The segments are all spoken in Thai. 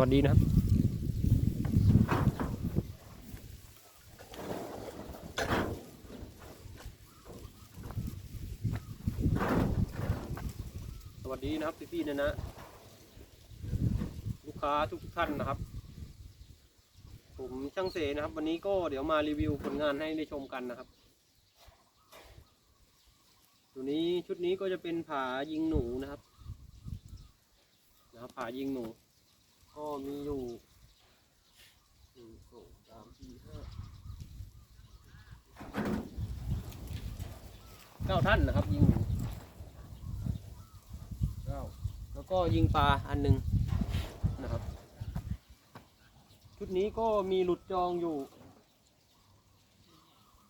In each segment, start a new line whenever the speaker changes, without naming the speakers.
วัสดีนะครับสวัสดีนะครับพี่ๆนะนะลูกค้าทุกท่านนะครับ ผมช่างเสนะครับ วันนี้ก็เดี๋ยวมารีวิวผลงานให้ได้ชมกันนะครับตัวนี้ชุดนี้ก็จะเป็นผายิงหนูนะครับนะครับผายิงหนู ก็มีอยู่หนึ่งสองสามสี่ห้าเก้าท่านนะครับ ยิงเก้าแล้วก็ยิงปลาอันหนึ่งนะครับ ชุดนี้ก็มีหลุดจองอยู่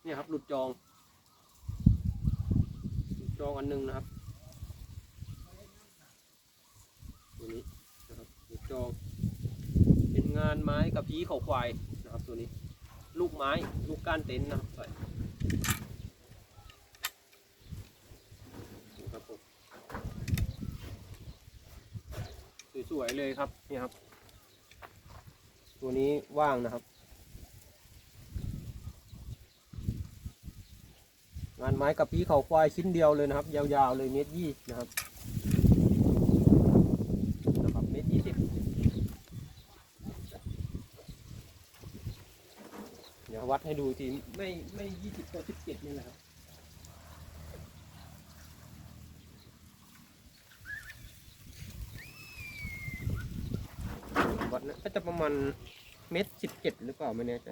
เนี่ยครับหลุดจอง หลุดจองอันหนึ่งนะครับตัวนี้นะครับหลุดจอง งานไม้กับพีเขาควายนะครับตัวนี้ ลูกไม้ลูกก้านเต็นท์นะครับใส่ครับผมสวยๆเลยครับนี่ครับ ตัวนี้ว่างนะครับ งานไม้กับพีเขาควายชิ้นเดียวเลยนะครับ ยาวๆเลยเมตรยี่นะครับเมตรยี่สิบเดี๋ย ววัดให้ดูอีกทีไม่ไม่ยี่สิบก็สิบเจ็ดนี่แหละครับวัดนะก็จะประมาณเมตรสิบเจ็ดหรือเปล่าไม่แน่ใจ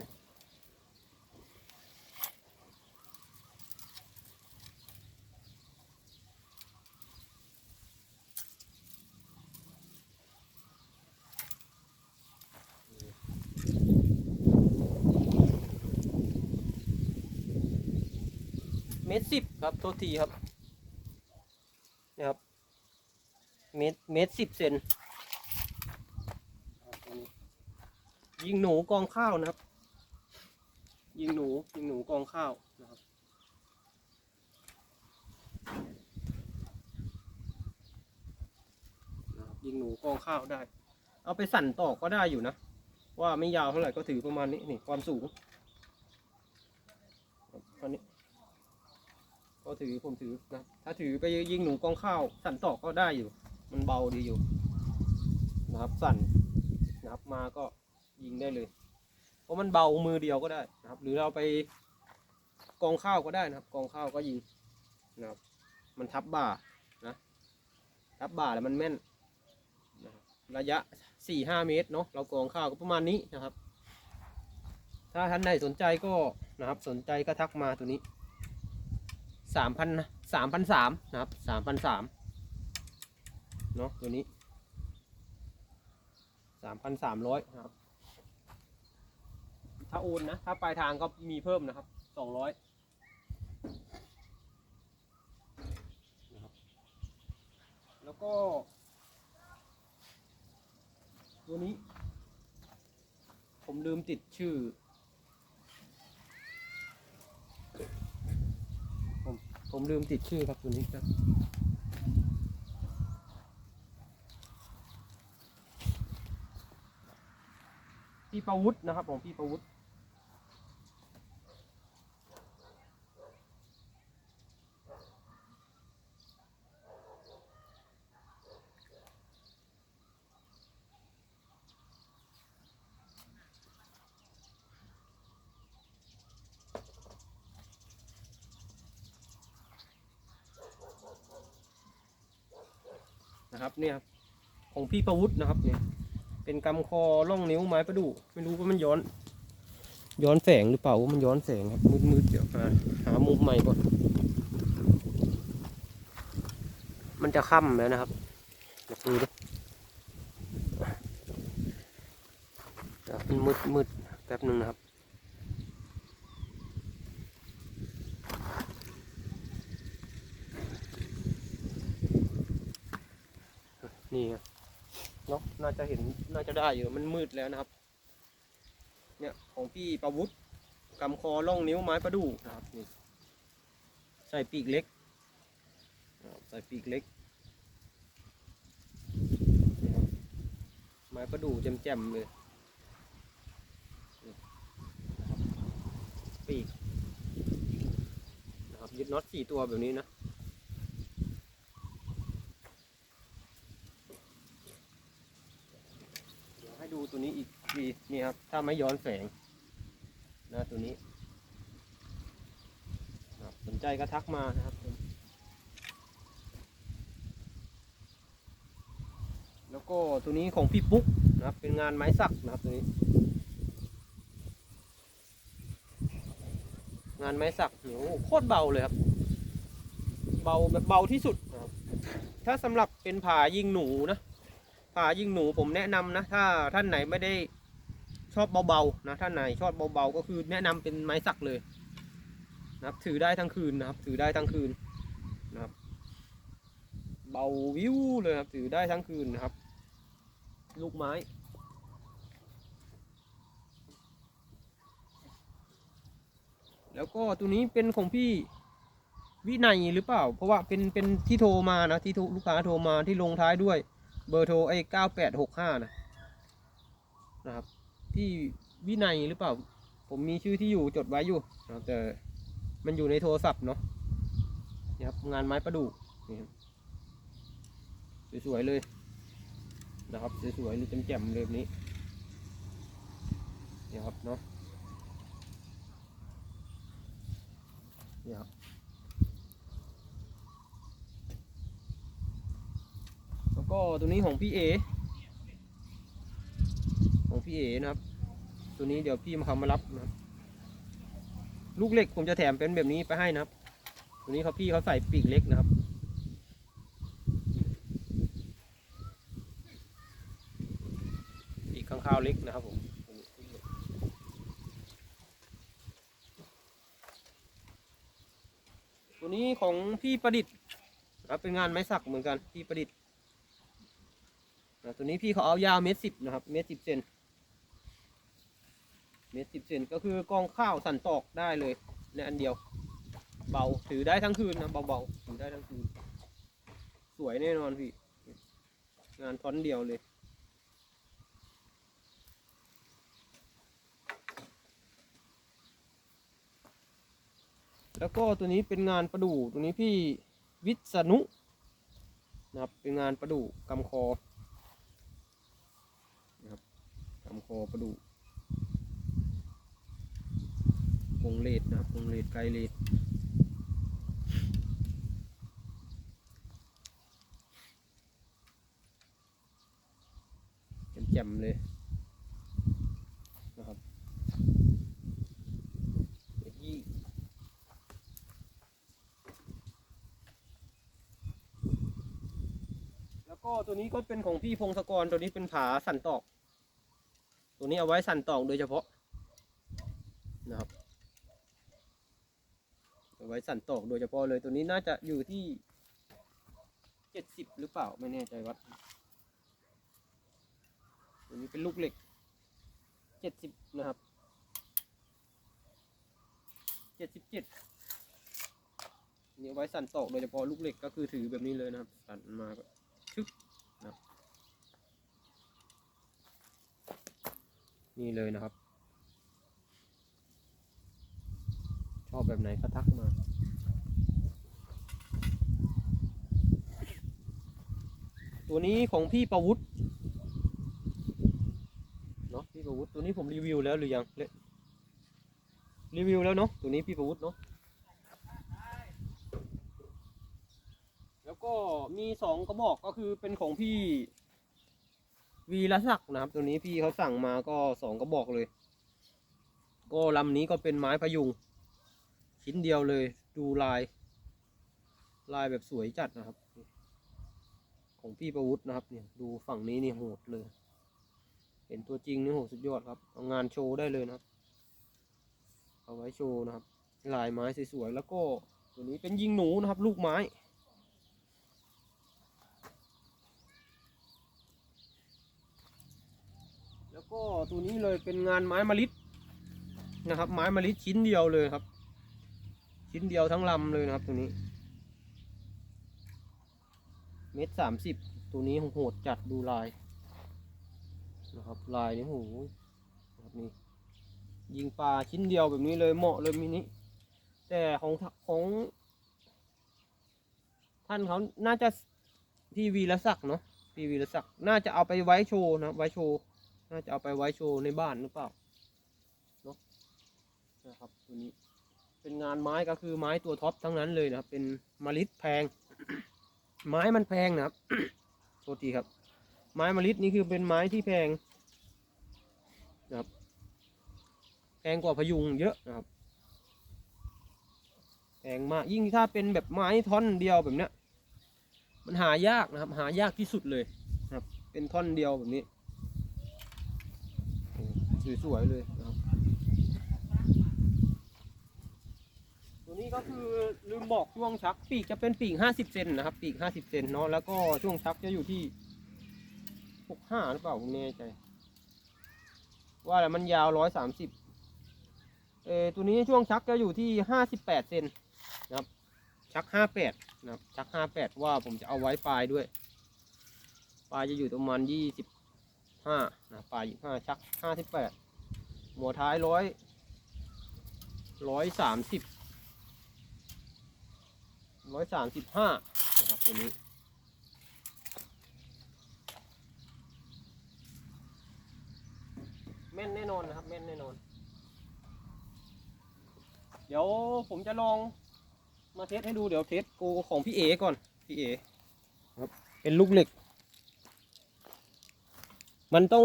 เมตรสิบครับโทษทีครับนี่ครับเมตรเมตรสิบเซนยิงหนูกองข้าวนะครับ ยิงหนูยิงหนูกองข้าวนะครับยิงหนูกองข้าวได้ เอาไปสั่นตอกก็ได้อยู่นะ ว่าไม่ยาวเท่าไหร่ก็ถือประมาณนี้นี่ความสูงอันนี้ ก็ถือผมถือนะถ้าถือไปยิงหนูกองข้าว สั่นตอกก็ได้อยู่ มันเบาดีอยู่ นะครับ สั่นนะครับมาก็ยิงได้เลย เพราะมันเบามือเดียวก็ได้นะครับ หรือเราไปกองข้าวก็ได้นะครับ กองข้าวก็ยิงนะครับ มันทับบ่านะทับบ่าแล้วมันแม่นนะครับระยะสี่ห้าเมตรเนาะเรากองข้าวก็ประมาณนี้นะครับ ถ้าท่านใดสนใจก็นะครับ สนใจก็ทักมาตัวนี้ สามพันสามพันสามนะครับสามพันสามเนาะตัวนี้สามพันสามร้อยนะครับ ถ้าโอนนะ ถ้าปลายทางก็มีเพิ่มนะครับสองร้อยนะครับแล้วก็ ตัวนี้ ผมลืมติดชื่อ ผมลืมติดชื่อครับตัวนี้ครับ พี่ประวุฒินะครับผมพี่ประวุฒิ นะครับเนี่ยครับของพี่ประวุฒินะครับเนี่ยเป็นกำคอล่องนิ้วไม้ประดู่ไม่รู้ว่ามันย้อน ย้อนแสงหรือเปล่าว่ามันย้อนแสงครับมืดๆเดี๋ยวหาหามุมใหม่ก่อนมันจะค่ำแล้วนะครับเดี๋ยวดูดิเดี๋ยวมันมืดมืดแป๊บหนึ่งนะครับ นี่ครับเนาะน่า จะเห็นน่าจะได้อยู่มันมืดแล้วนะครับ เนี่ยของพี่ประวุฒิกำคอล่องนิ้วไม้ประดู่นะครับนี่ใส่ปีกเล็กใส่ปีกเล็ก ไม้ประดู่แจ่มๆเลยปีกนะครับยึดน็อตสี่ตัวแบบนี้นะ เดี๋ยว ให้ดูตัวนี้อีกทีนี่ครับ ถ้าไม่ย้อนแสงนะตัวนี้สนใจก็ทักมานะครับแล้วก็ตัวนี้ของพี่ปุ๊กนะครับ เป็นงานไม้สักนะครับตัวนี้ งานไม้สักโอ้โหโคตรเบาเลยครับ เบาแบบเบาที่สุดนะครับ ถ้าสำหรับเป็นผายิงหนูนะ ผายิงหนูผมแนะนำนะ ถ้าท่านไหนไม่ได้ชอบเบาๆนะท่านไหนชอบเบาๆก็คือแนะนำเป็นไม้สักเลยนะครับถือได้ทั้งคืนนะครับ ถือได้ทั้งคืนนะครับ เบาวิวเลยครับ ถือได้ทั้งคืนนะครับ ลูกไม้แล้วก็ตัวนี้เป็นของพี่วินัยหรือเปล่า เพราะว่าเป็นเป็นที่โทรมานะที่ลูกค้าโทรมาที่ลงท้ายด้วย เบอร์โทรไอ้เก้าแปดหกห้านะนะครับพี่วินัยหรือเปล่า ผมมีชื่อที่อยู่จดไว้อยู่นะครับแต่มันอยู่ในโทรศัพท์เนาะนี่ครับงานไม้ประดู่นี่ครับสวยๆเลยนะครับสวยๆเลยแจ่มๆเลยแบบนี้นี่ครับเนาะนี่ครับ แล้วก็ตัวนี้ของพี่เอ ของพี่เอนะครับ ตัวนี้เดี๋ยวพี่มาเขามารับนะบลูกเล็กผมจะแถมเป็นแบบนี้ไปให้นะครับ ตัวนี้เขาพี่เขาใส่ปีกเล็กนะครับปีกข้างข้าวเล็กนะครับผมตัวนี้ของพี่ประดิษฐ์นับเป็นงานไม้สักเหมือนกันพี่ประดิษฐ์ นะตัวนี้พี่เขาเอายาวเมตรสิบนะครับ เมตรสิบเซนเมตรสิบเซนก็คือกองข้าวสั่นตอกได้เลยในอันเดียว เบาถือได้ทั้งคืนนะเบาๆถือได้ทั้งคืน สวยแน่นอนพี่ งานท้อนเดียวเลยแล้วก็ตัวนี้เป็นงานประดู่ตัวนี้พี่วิษณุนะครับเป็นงานประดู่กำคอ ทำคอประดูกงเลดนะครับกงเลดไกลเลดแจ่มๆเลยนะครับแล้วก็ตัวนี้ก็เป็นของพี่พงศกรตัวนี้เป็นผาสันตอก ตัวนี้เอาไว้สั่นตอกโดยเฉพาะนะครับเอาไว้สั่นตอกโดยเฉพาะเลยตัวนี้น่าจะอยู่ที่เจ็ดสิบหรือเปล่าไม่แน่ใจวัดตัวนี้เป็นลูกเหล็กเจ็ดสิบนะครับเจ็ดสิบเจ็ดนี่เอาไว้สั่นตอกโดยเฉพาะลูกเหล็กก็คือถือแบบนี้เลยนะครับ สั่นมาก็นะครับ นี่เลยนะครับ ชอบแบบไหนก็ทักมาตัวนี้ของพี่ประวุฒิเนาะพี่ประวุฒิตัวนี้ผมรีวิวแล้วหรือยังเลรีวิวแล้วเนาะตัวนี้พี่ประวุฒิเนาะแล้วก็มีสองกระบอกก็คือเป็นของพี่ วีรศักดิ์นะครับ ตัวนี้พี่เขาสั่งมาก็สองกระบอกเลย ก็ลำนี้ก็เป็นไม้พยุง ชิ้นเดียวเลย ดูลาย ลายแบบสวยจัดนะครับ ของพี่ประวุฒินะครับ เนี่ย ดูฝั่งนี้นี่โหดเลย เห็นตัวจริงนี่โหสุดยอดครับเอางานโชว์ได้เลยนะครับ เอาไว้โชว์นะครับ ลายไม้สวยๆแล้วก็ตัวนี้เป็นยิงหนูนะครับ ลูกไม้ แล้วก็ตัวนี้เลยเป็นงานไม้มะลิดนะครับ ไม้มะลิดชิ้นเดียวเลยครับ ชิ้นเดียวทั้งลำเลยนะครับตัวนี้ เม็ดสามสิบตัวนี้โหดจัดดูลายนะครับลายนี่โหครับนี่ยิงปลาชิ้นเดียวแบบนี้เลยเหมาะเลยมินิแต่ของของ ท่านเขาน่าจะพี่วีรศักดิ์เนาะพี่วีรศักดิ์น่าจะเอาไปไว้โชว์นะไว้โชว์ น่าจะเอาไปไว้โชว์ในบ้านหรือเปล่าเนาะนะครับตัวนี้ เป็นงานไม้ก็คือไม้ตัวท็อปทั้งนั้นเลยนะครับ เป็นมะลิดแพง ไม้มันแพงนะครับโทษทีครับ ไม้มะลิดนี่คือเป็นไม้ที่แพงนะครับ แพงกว่าพยุงเยอะนะครับแพงมากยิ่งถ้าเป็นแบบไม้ท่อนเดียวแบบเนี้ยมันหายากนะครับ หายากที่สุดเลยนะครับ เป็นท่อนเดียวแบบนี้ สวยๆเลยนะครับตัวนี้ก็คือลืมบอกช่วงชักปีกจะเป็นปีกห้าสิบเซนนะครับ ปีกห้าสิบเซนเนาะแล้วก็ช่วงชักจะอยู่ที่หกห้าหรือเปล่าผมไม่แน่ใจ ว่าแล้วมันยาวร้อยสามสิบเออตัวนี้ช่วงชักจะอยู่ที่ห้าสิบแปดเซนนะครับชักห้าแปดนะครับชักห้าแปดว่าผมจะเอาไว้ปลายด้วยปลายจะอยู่ประมาณยี่สิบ ห้านะปลายี่ห้าชักห้าสิบแปดหัวท้ายร้อยร้อยสามสิบร้อยสามสิบห้านะครับตัวนี้แม่นแน่นอนนะครับ แม่นแน่นอน เดี๋ยวผมจะลองมาเทสให้ดูเดี๋ยวเทสโกของพี่เอก่อน พี่เอครับเป็นลูกเหล็ก มันต้อง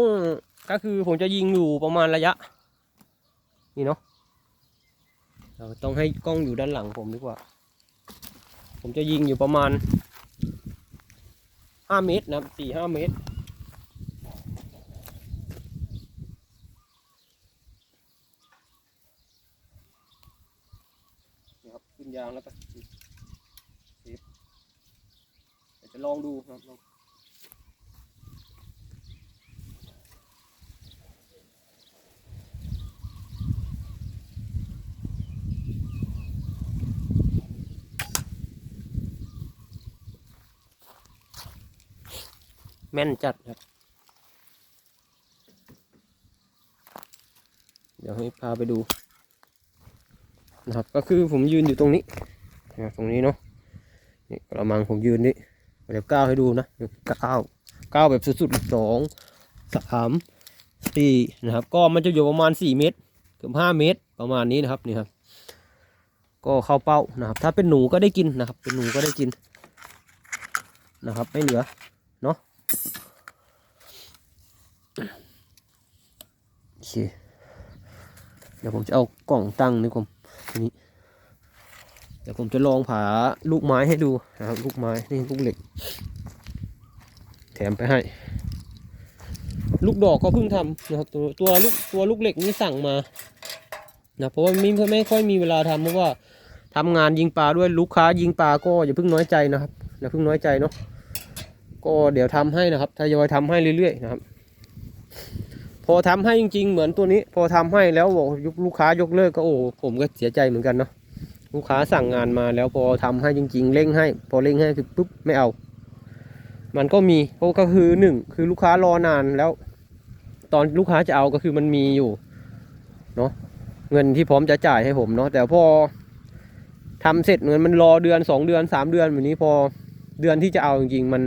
ก็คือผมจะยิงอยู่ประมาณระยะ นี่เนาะเราต้องให้กล้องอยู่ด้านหลังผมดีกว่า ผมจะยิงอยู่ประมาณห้าเมตรนะสี่ห้าเมตร นี่ครับขึ้นยางแล้วก็เดี๋ยวจะลองดูครับ แม่นจัดครับ เดี๋ยวให้พาไปดู นะครับ ก็คือผมยืนอยู่ตรงนี้นะตรงนี้เนาะนี่กระมังผมยืนนี่เดี๋ยวก้าวให้ดูนะก้าวก้าวแบบสุดๆสองสามสี่นะครับ ก็มันจะอยู่ประมาณสี่เมตรเกือบห้าเมตรประมาณนี้นะครับนี่ครับ ก็เข้าเป้านะครับ ถ้าเป็นหนูก็ได้กินนะครับ เป็นหนูก็ได้กินนะครับ ไม่เหลือ โอเค เดี๋ยวผมจะเอากล่องตั้งนี่ผมทีนี้ เดี๋ยวผมจะลองผ่าลูกไม้ให้ดูนะครับ ลูกไม้ นี่ลูกเหล็ก แถมไปให้ ลูกดอกก็เพิ่งทำนะครับ ตัวตัวลูกตัวลูกเหล็กนี่สั่งมานะเพราะว่าไม่ไม่ค่อยมีเวลาทำเพราะว่าทำงานยิงปลาด้วยลูกค้ายิงปลาก็อย่าเพิ่งน้อยใจนะครับอย่าเพิ่งน้อยใจเนาะ ก็เดี๋ยวทำให้นะครับทยอยทำให้เรื่อยๆนะครับ พอทำให้จริง ๆ เหมือนตัวนี้ พอทำให้แล้วบอกลูกค้ายกเลิกก็โอ้ผมก็เสียใจเหมือนกันเนาะลูกค้าสั่งงานมาแล้วพอทำให้จริง ๆเร่งให้ พอเร่งให้คือปุ๊บไม่เอา มันก็มีเพราะก็คือหนึ่งคือลูกค้ารอนานแล้ว ตอนลูกค้าจะเอาก็คือมันมีอยู่เนาะเงินที่พร้อมจะจ่ายให้ผมเนาะแต่พอทำเสร็จเงินมันรอเดือนสองเดือนสามเดือนแบบนี้พอเดือนที่จะเอาจริงๆมัน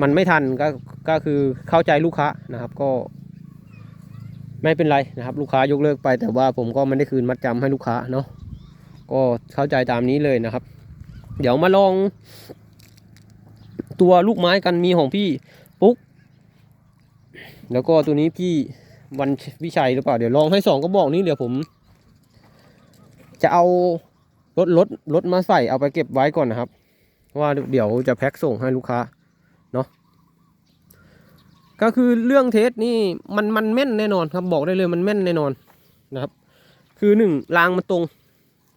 มันไม่ทันก็ก็คือเข้าใจลูกค้านะครับก็ ไม่เป็นไรนะครับ ลูกค้ายกเลิกไป แต่ว่าผมก็ไม่ได้คืนมัดจำให้ลูกค้าเนาะก็เข้าใจตามนี้เลยนะครับ เดี๋ยวมาลอง ตัวลูกไม้กันมีของพี่ปุ๊ก แล้วก็ตัวนี้พี่วันวิชัยหรือเปล่าเดี๋ยวลองให้สองก็บอกนี้เดี๋ยวผม จะเอารถรถรถมาใส่เอาไปเก็บไว้ก่อนนะครับ ว่าเดี๋ยวจะแพ็คส่งให้ลูกค้า ก็คือเรื่องเทสนี่มันมันแม่นแน่นอนครับบอกได้เลยมันแม่นแน่นอนนะครับ คือหนึ่งรางมันตรง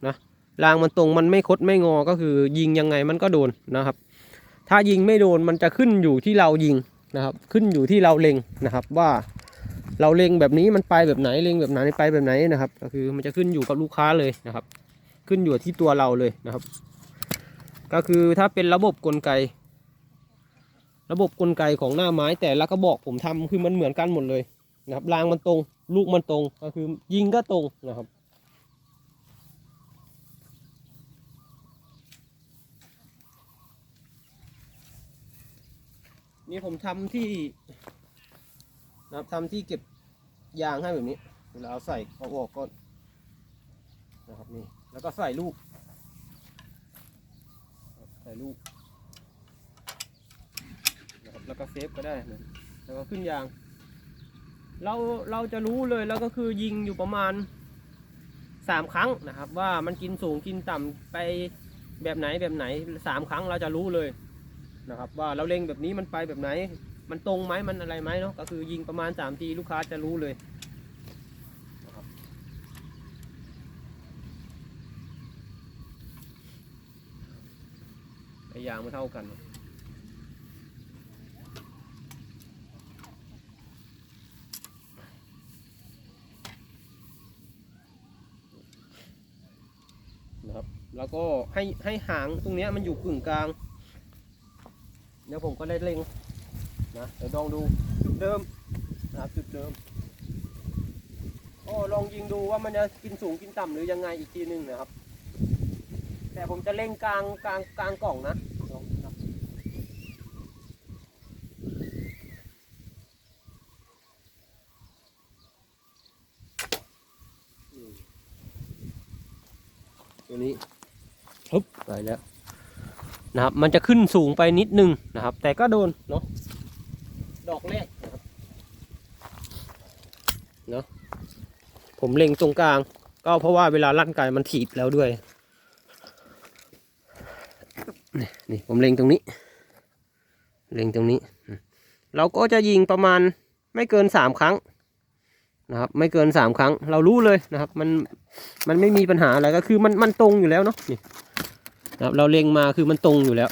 นะรางมันตรงมันไม่คดไม่งอก็คือยิงยังไงมันก็โดนนะครับ ถ้ายิงไม่โดนมันจะขึ้นอยู่ที่เรายิงนะครับ ขึ้นอยู่ที่เราเล็งนะครับ ว่าเราเล็งแบบนี้มันไปแบบไหนเล็งแบบไหนไปแบบไหนนะครับ ก็คือมันจะขึ้นอยู่กับลูกค้าเลยนะครับ ขึ้นอยู่ที่ตัวเราเลยนะครับ ก็คือถ้าเป็นระบบกลไก ระบบกลไกของหน้าไม้แต่ละกระบอกผมทำคือมันเหมือนกันหมดเลยนะครับรางมันตรง ลูกมันตรงก็คือยิงก็ตรงนะครับนี่ผมทำที่นะครับทำที่เก็บยางให้แบบนี้เวลาเอาใส่เอาออกก็นะครับนี่แล้วก็ใส่ลูกใส่ลูก แล้วก็เซฟก็ได้นะแล้วก็ขึ้นยาง เราเราจะรู้เลยแล้วก็คือยิงอยู่ประมาณสามครั้งนะครับ ว่ามันกินสูงกินต่ำไปแบบไหนแบบไหนสามครั้งเราจะรู้เลยนะครับ ว่าเราเล็งแบบนี้มันไปแบบไหน มันตรงไหมมันอะไรไหมเนาะก็คือยิงประมาณสามทีลูกค้าจะรู้เลยนะครับไอ้ยางไม่เท่ากันนะนะครับ แล้วก็ให้ให้หางตรงนี้มันอยู่กึ่งกลาง เดี๋ยวผมก็ได้เล็งนะเดี๋ยวลองดูจุดเดิมนะครับจุดเดิมก็ลองยิงดูว่ามันจะกินสูงกินต่ำหรือยังไงอีกทีหนึ่งนะครับ แต่ผมจะเล็งกลางกลางกลางกล่องนะอืมตัวนี้ฮึบไปแล้ว นะครับ มันจะขึ้นสูงไปนิดนึงนะครับ แต่ก็โดนเนาะดอกแรกนะครับเนาะผมเล็งตรงกลาง ก็เพราะว่าเวลาลั่นไกมันถีบแล้วด้วยนี่นี่ผมเล็งตรงนี้ เล็งตรงนี้ เราก็จะยิงประมาณไม่เกินสามครั้งนะครับ ไม่เกินสามครั้ง เรารู้เลยนะครับ มันมันไม่มีปัญหาอะไรก็คือมันมันตรงอยู่แล้วเนาะนี่ นะครับเราเล็งมาคือมันตรงอยู่แล้ว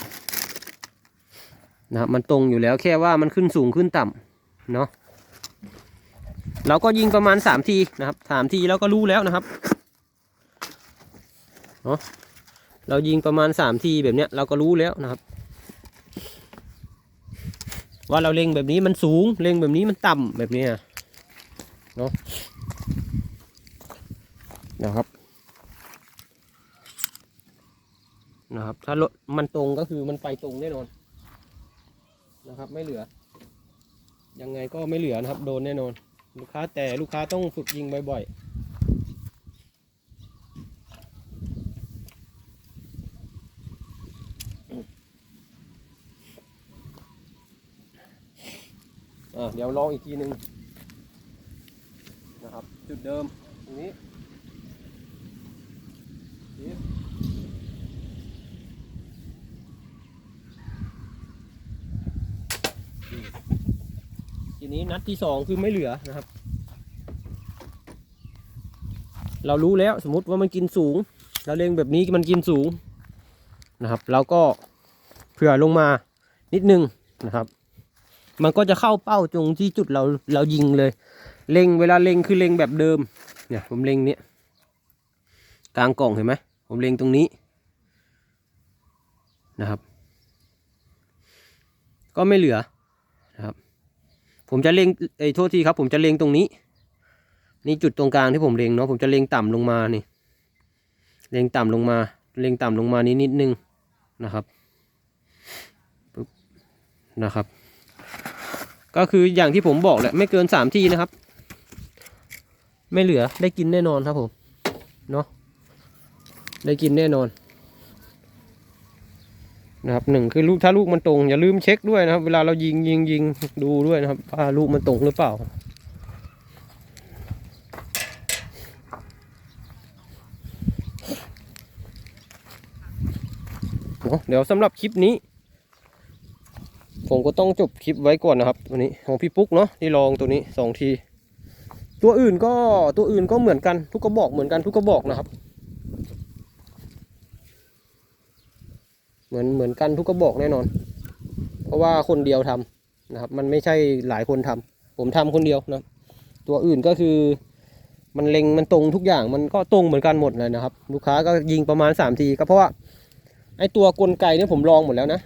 นะครับมันตรงอยู่แล้วแค่ว่ามันขึ้นสูงขึ้นต่ำเนาะเราก็ยิงประมาณสามทีนะครับสามทีแล้วก็รู้แล้วนะครับเนาะเรายิงประมาณสามทีแบบเนี้ยเราก็รู้แล้วนะครับ ว่าเราเล็งแบบนี้มันสูงเล็งแบบนี้มันต่ำแบบนี้เนาะนะครับ นะครับ ถ้ารถมันตรงก็คือมันไปตรงแน่นอนนะครับ ไม่เหลือ ยังไงก็ไม่เหลือนะครับ โดนแน่นอน ลูกค้าแต่ลูกค้าต้องฝึกยิงบ่อยๆอะเดี๋ยวลองอีกทีหนึ่งนะครับ จุดเดิมตรงนี้นี่ นี้นัดที่สองคือไม่เหลือนะครับ เรารู้แล้วสมมติว่ามันกินสูง เราเล็งแบบนี้มันกินสูงนะครับ เราก็เผื่อลงมานิดนึงนะครับ มันก็จะเข้าเป้าตรงที่จุดเราเรายิงเลย เล็งเวลาเล็งคือเล็งแบบเดิมเนี่ยผมเล็งเนี้ยกลางกล่องเห็นไหมผมเล็งตรงนี้นะครับ ก็ไม่เหลือ ผมจะเล็งไอ้โทษทีครับ ผมจะเล็งตรงนี้ นี่จุดตรงกลางที่ผมเล็งเนาะผมจะเล็งต่ำลงมานี่ เล็งต่ำลงมา เล็งต่ำลงมานี้นิดนึงนะครับปึ๊บนะครับ ก็คืออย่างที่ผมบอกแหละไม่เกินสามทีนะครับ ไม่เหลือได้กินแน่นอนครับผมเนาะได้กินแน่นอน นะครับหนึ่งคือลูกถ้าลูกมันตรง อย่าลืมเช็คด้วยนะครับ เวลาเรายิงยิงยิงดูด้วยนะครับว่าลูกมันตรงหรือเปล่าเนอะเดี๋ยวสำหรับคลิปนี้ ผมก็ต้องจบคลิปไว้ก่อนนะครับวันนี้ของพี่ปุ๊กเนาะที่ลองตัวนี้สองที ตัวอื่นก็ตัวอื่นก็เหมือนกันทุกกระบอกเหมือนกันทุกกระบอกนะครับ เหมือนเหมือนกันทุกกระบอกแน่นอน เพราะว่าคนเดียวทำนะครับ มันไม่ใช่หลายคนทำผมทำคนเดียวนะ ตัวอื่นก็คือ มันเล็งมันตรงทุกอย่างมันก็ตรงเหมือนกันหมดเลยนะครับ ลูกค้าก็ยิงประมาณสามทีก็เพราะว่าไอตัวกลไกเนี่ยผมลองหมดแล้วนะ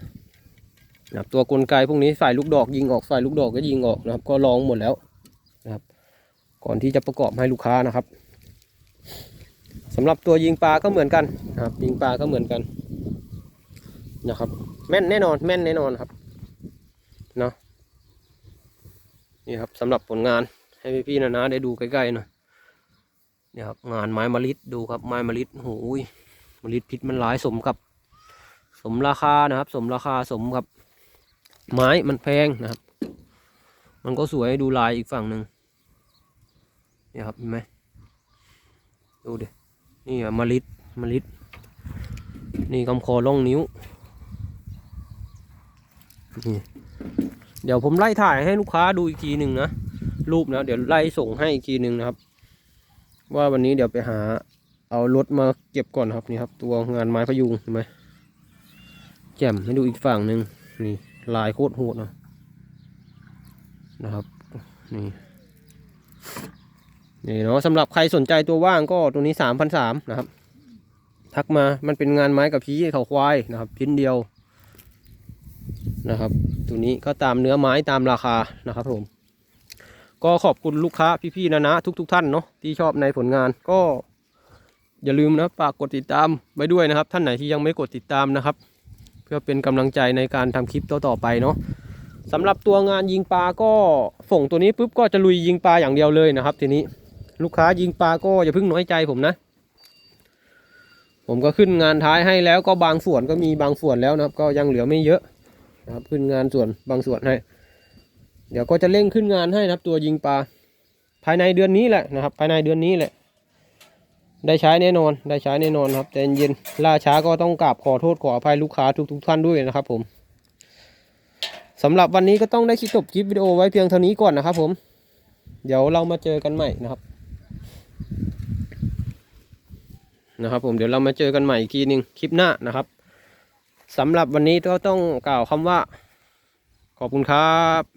นะครับตัวกลไกพวกนี้ฝ่ลูกดอกยิงออกฝ่ลูกดอกก็ยิงออกนะครับ ก็ลองหมดแล้วนะครับ ก่อนที่จะประกอบให้ลูกค้านะครับสำหรับตัวยิงปลาก็เหมือนกันนะครับ ยิงปลาก็เหมือนกัน นะครับ แม่นแน่นอนแม่นแน่นอนครับเนาะนี่ครับสำหรับผลงานให้พี่ๆนะนะได้ดูใกล้ๆหน่อยนี่ครับงานไม้มะลิดดูครับไม้มะลิดโอ้ยมะลิดพิษมันร้ายสมกับ สมราคานะครับ สมราคาสมกับ ไม้มันแพงนะครับ มันก็สวยดูลายอีกฝั่งหนึ่งนี่ครับเห็นไหมดูดินี่อะมะลิดมะลิดนี่กำคอล่องนิ้ว นี่เดี๋ยวผมไล่ถ่ายให้ลูกค้าดูอีกทีหนึ่งนะรูปนะเดี๋ยวไล่ส่งให้อีกทีหนึ่งนะครับ ว่าวันนี้เดี๋ยวไปหา เอารถมาเก็บก่อนครับนี่ครับ ตัวงานไม้พยุงเห็นไหมแจ่มให้ดูอีกฝั่งหนึ่งนี่ลายโคตรโหดนะนะครับนี่นี่เนาะสำหรับใครสนใจตัวว่างก็ตัวนี้สามพันสามนะครับ ทักมามันเป็นงานไม้กับพีเขาควายนะครับ ชิ้นเดียว นะครับ ตัวนี้ก็ตามเนื้อไม้ตามราคานะครับผม ก็ขอบคุณลูกค้าพี่ๆนะนะทุกๆท่านเนาะที่ชอบในผลงานก็อย่าลืมนะฝากกดติดตามไว้ด้วยนะครับ ท่านไหนที่ยังไม่กดติดตามนะครับ เพื่อเป็นกำลังใจในการทำคลิปต่อๆไปเนาะสำหรับตัวงานยิงปลาก็ส่งตัวนี้ปุ๊บก็จะลุยยิงปลาอย่างเดียวเลยนะครับ ทีนี้ลูกค้ายิงปลาก็อย่าเพิ่งน้อยใจผมนะ ผมก็ขึ้นงานท้ายให้แล้วก็บางส่วนก็มีบางส่วนแล้วนะครับ ก็ยังเหลือไม่เยอะ นะครับขึ้นงานส่วนบางส่วนให้ เดี๋ยวก็จะเร่งขึ้นงานให้นะครับ ตัวยิงปลาภายในเดือนนี้แหละนะครับ ภายในเดือนนี้แหละ ได้ใช้แน่นอนได้ใช้แน่นอนครับแต่เย็นล่าช้าก็ต้องกราบขอโทษขออภัยลูกค้าทุกๆท่านด้วยนะครับ ผมสำหรับวันนี้ก็ต้องได้คลิปจบคลิปวิดีโอไว้เพียงเท่านี้ก่อนนะครับ ผม เดี๋ยวเรามาเจอกันใหม่นะครับ นะครับ ผมเดี๋ยวเรามาเจอกันใหม่อีกทีหนึ่งคลิปหน้านะครับ สำหรับวันนี้ก็ต้องกล่าวคำว่า ขอบคุณครับ